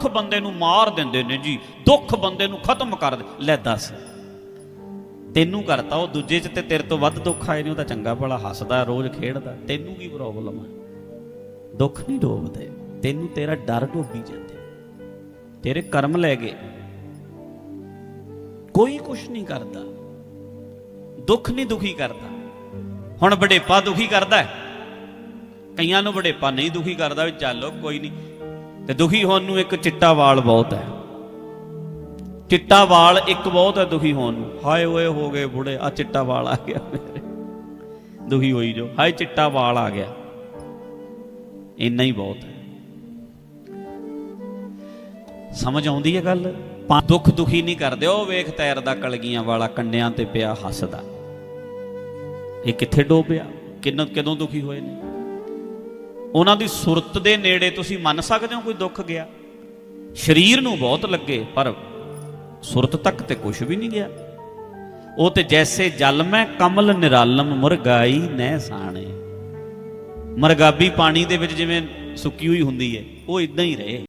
ਦੁੱਖ ਬੰਦੇ ਨੂੰ ਮਾਰ ਦਿੰਦੇ ਨੇ ਜੀ, ਦੁੱਖ ਬੰਦੇ ਨੂੰ ਖਤਮ ਕਰ ਦੇ। ਲੈ ਦੱਸ, ਤੈਨੂੰ ਕਰਤਾ ਉਹ ਦੂਜੇ ਚ ਤੇ ਤੇਰੇ ਤੋਂ ਵੱਧ ਦੁੱਖ ਆਏ ਨੇ, ਉਹ ਤਾਂ ਚੰਗਾ ਭਲਾ ਹੱਸਦਾ, ਰੋਜ਼ ਖੇਡਦਾ, ਤੈਨੂੰ ਕੀ ਪ੍ਰੋਬਲਮ ਹੈ ਦੁੱਖ ਨਹੀਂ ਡੋਬਦੇ ਤੈਨੂੰ ਤੇਰਾ ਡਰ ਡੋਬੀ ਜਾਂਦੇ। ਤੇਰੇ ਕਰਮ ਲੈ ਗਏ, ਕੋਈ ਕੁਛ ਨਹੀਂ ਕਰਦਾ, ਦੁੱਖ ਨਹੀਂ ਦੁਖੀ ਕਰਦਾ। ਹੁਣ ਵਡੇਪਾ ਦੁਖੀ ਕਰਦਾ ਕਈਆਂ ਨੂੰ ਵਡੇਪਾ ਨਹੀਂ ਦੁਖੀ ਕਰਦਾ ਵੀ ਚੱਲੋ ਕੋਈ ਨਹੀਂ ਤੇ ਦੁਖੀ ਹੋਣ ਨੂੰ ਇੱਕ ਚਿੱਟਾ ਵਾਲ ਬਹੁਤ ਹੈ। ਚਿੱਟਾ ਵਾਲ ਇੱਕ ਬਹੁਤ ਹੈ ਦੁਖੀ ਹੋਣ ਨੂੰ। ਹਾਏ ਓਏ ਹੋ ਗਏ ਬੁੜੇ ਆ ਚਿੱਟਾ ਵਾਲ ਆ ਗਿਆ ਮੇਰੇ। ਦੁਖੀ ਹੋਈ ਜੋ, ਹਾਏ ਚਿੱਟਾ ਵਾਲ ਆ ਗਿਆ। ਇੰਨਾ ਹੀ ਬਹੁਤ ਹੈ। ਸਮਝ ਆਉਂਦੀ ਹੈ ਗੱਲ? ਪਾ- ਦੁੱਖ ਦੁਖੀ ਨਹੀਂ ਕਰਦੇ, ਉਹ ਵੇਖ ਤੈਰਦਾ ਕਲਗੀਆਂ ਵਾਲਾ ਕੰਨਿਆਂ ਤੇ ਪਿਆ ਹੱਸਦਾ। ਇਹ ਕਿੱਥੇ ਡੋਬਿਆ? ਕਿੰਨ ਕਦੋਂ ਦੁਖੀ ਹੋਏ ਨੇ? ਉਹਨਾਂ ਦੀ ਸੁਰਤ ਦੇ ਨੇੜੇ ਤੁਸੀਂ ਮੰਨ ਸਕਦੇ ਹੋ ਕੋਈ ਦੁੱਖ ਗਿਆ? ਸਰੀਰ ਨੂੰ ਬਹੁਤ ਲੱਗੇ, ਪਰ ਸੁਰਤ ਤੱਕ ਤੇ ਕੁਝ ਵੀ ਨਹੀਂ ਗਿਆ। ਉਹ ਤੇ ਜੈਸੇ ਜਲ ਮੈਂ ਕਮਲ ਨਿਰਾਲਮ, ਮੁਰਗਾਈ ਨਹਿ ਸਾਣੇ। ਮਰਗਾਬੀ ਪਾਣੀ ਦੇ ਵਿੱਚ ਜਿਵੇਂ ਸੁੱਕੀ ਹੋਈ ਹੁੰਦੀ ਹੈ, ਉਹ ਇਦਾਂ ਹੀ ਰਹੇ।